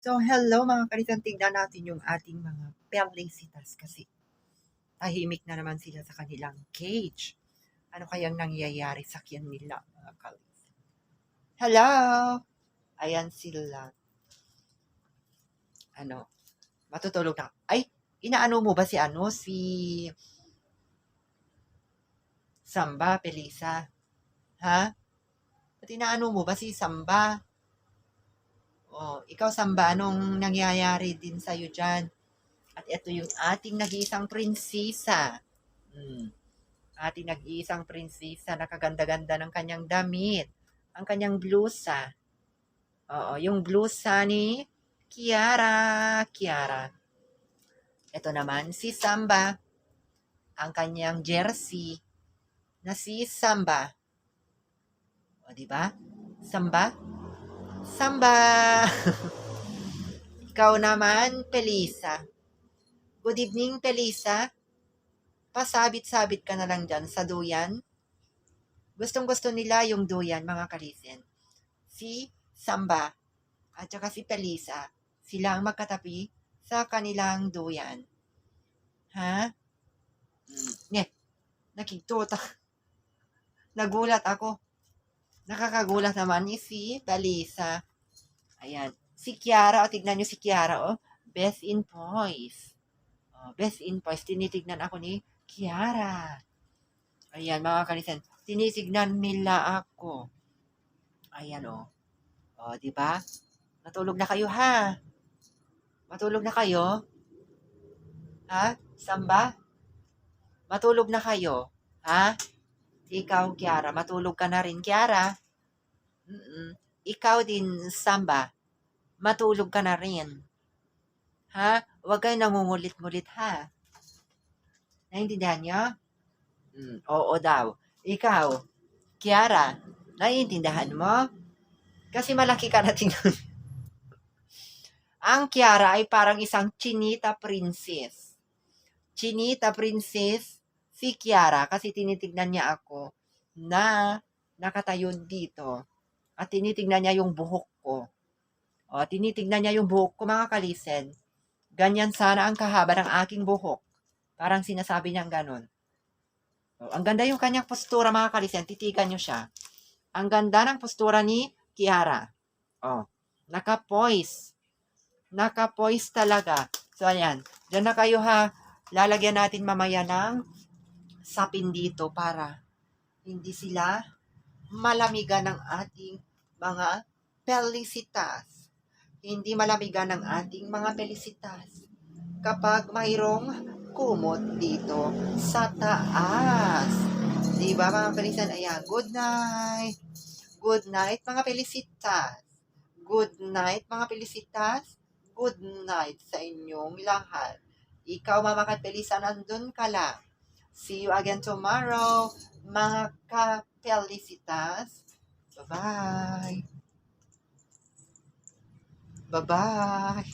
So, hello mga kalitan. Tignan natin yung ating mga pelicitas kasi tahimik na naman sila sa kanilang cage. Ano kayang nangyayari sa kyan nila mga kalitan? Hello! Ayan sila. Ano? Matutulog na. Ay! Inaano mo ba si ano? Si Samba, Pelisa? Ha? At inaano mo ba si Samba? Oh, ikaw Samba, anong nangyayari din sa'yo dyan? At ito yung ating nag-iisang prinsesa. Hmm. Ating nag-iisang prinsesa na kaganda-ganda ng kanyang damit. Ang kanyang blusa. Oo, yung blusa ni Kiara. Kiara. Ito naman si Samba. Ang kanyang jersey na si Samba. O, di ba? Samba? Samba! Ikaw naman, Pelisa. Good evening, Pelisa. Pasabit-sabit ka na lang dyan sa duyan. Gustong-gusto nila yung duyan, mga kalisen. Si Samba at saka si Pelisa, sila ang magkatabi sa kanilang duyan. Ha? Hmm. Nye, nakikituta. Nagulat ako. Nakakagulat naman ni si Balisa. Ayan. Si Kiara, o tignan nyo si Kiara, oh. Best in poise. Oh, best in poise. Tinitignan ako ni Kiara. Ayan, mga kalisan. Tinitignan nila ako. Ayan, oh. Oh, di ba? Natulog na kayo, ha? Matulog na kayo? Ha? Samba? Matulog na kayo? Ha? Ikaw, Kiara, matulog ka na rin, Kiara. Ikaw din, Samba, matulog ka na rin. Ha? Huwag kayo nangungulit-ngulit, ha? Naintindihan niyo? Mm, oo daw. Ikaw, Kiara, naiintindihan mo? Kasi malaki ka na tingnan. Ang Kiara ay parang isang chinita princess. Chinita princess si Kiara kasi tinitignan niya ako na nakatayo dito at tinitignan niya yung buhok ko. O, tinitignan niya yung buhok ko mga kalisen. Ganyan sana ang kahaba ng aking buhok. Parang sinasabi niyang ganon. O, ang ganda yung kanyang postura mga kalisen. Titigan niyo siya. Ang ganda ng postura ni Kiara. O, naka-poise. Naka-poise talaga. So, ayan. Diyan na kayo ha. Lalagyan natin mamaya ng sapin dito para hindi sila malamigan ng ating mga pelicitas. Hindi malamigan ng ating mga pelicitas kapag mayroong kumot dito sa taas. Di ba mga pelisan? Ayan, good night. Good night mga pelicitas. Good night mga pelicitas. Good night sa inyong lahat. Ikaw, Mama Katpelisa, nandun ka lang. See you again tomorrow, mga ka-felicitas. Bye-bye. Bye-bye.